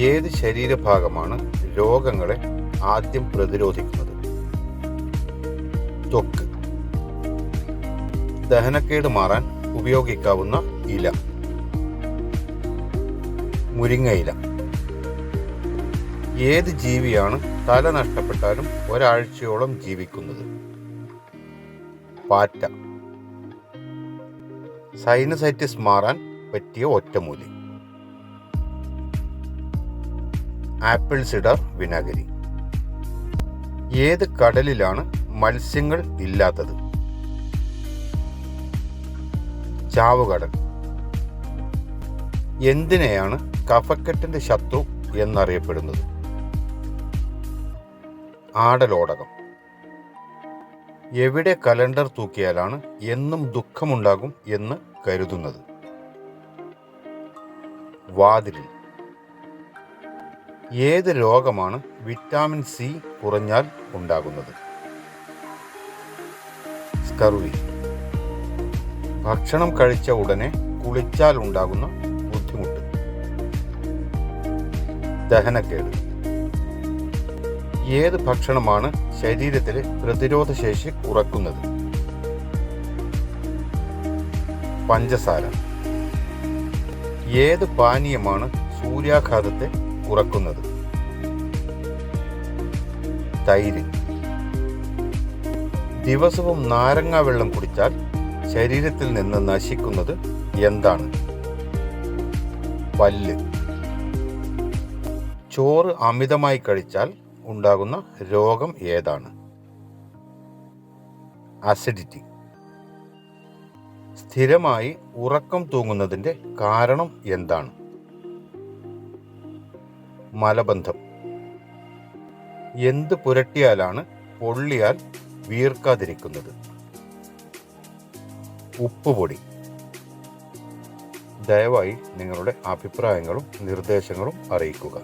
ഏത് ശരീരഭാഗമാണ് രോഗങ്ങളെ ആദ്യം പ്രതിരോധിക്കുന്നത്? ത്വക്ക് ദഹനക്കേട് മാറാൻ ഉപയോഗിക്കാവുന്ന ഇല. മുരിങ്ങയില ഏത് ജീവിയാണ് തല നഷ്ടപ്പെട്ടാലും ഒരാഴ്ചയോളം ജീവിക്കുന്നത്? പാറ്റ. സൈനസൈറ്റിസ് മാറാൻ പറ്റിയ ഒറ്റമൂലി. ആപ്പിൾ സിഡർ വിനാഗിരി. ഏത് കടലിലാണ് മത്സ്യങ്ങൾ ഇല്ലാത്തത്? ചാവുകടൽ. എന്തിനെയാണ് കഫക്കെട്ടിന്റെ ശത്രു എന്നറിയപ്പെടുന്നത്? ആടലോടകം. എവിടെ കലണ്ടർ തൂക്കിയാലാണ് എന്നും ദുഃഖമുണ്ടാകും എന്ന് കരുതുന്നത്? വാതിലിൽ. ഏത് രോഗമാണ് വിറ്റാമിൻ സി കുറഞ്ഞാൽ ഉണ്ടാകുന്നത്? സ്കർവി. ഭക്ഷണം കഴിച്ച ഉടനെ കുളിച്ചാൽ ഉണ്ടാകുന്ന ബുദ്ധിമുട്ട്. ദഹനക്കേട്. ഏത് ഭക്ഷണമാണ് ശരീരത്തിലെ പ്രതിരോധ ശേഷി കുറക്കുന്നത്? പഞ്ചസാര. ഏത് പാനീയമാണ് സൂര്യാഘാതത്തെ കുറക്കുന്നത് തൈര്. ദിവസവും നാരങ്ങ വെള്ളം കുടിച്ചാൽ ശരീരത്തിൽ നിന്ന് നശിക്കുന്നത് എന്താണ്? പല്ല്. ചോറ് അമിതമായി കഴിച്ചാൽ ഉണ്ടാകുന്ന രോഗം ഏതാണ്? അസിഡിറ്റി സ്ഥിരമായി ഉറക്കം തൂങ്ങുന്നതിന്റെ കാരണം എന്താണ്? മലബന്ധം. എന്ത് പുരട്ടിയാലാണ് പൊള്ളിയാൽ വീർക്കാതിരിക്കുന്നത്? ഉപ്പുപൊടി. ദയവായി നിങ്ങളുടെ അഭിപ്രായങ്ങളും നിർദ്ദേശങ്ങളും അറിയിക്കുക.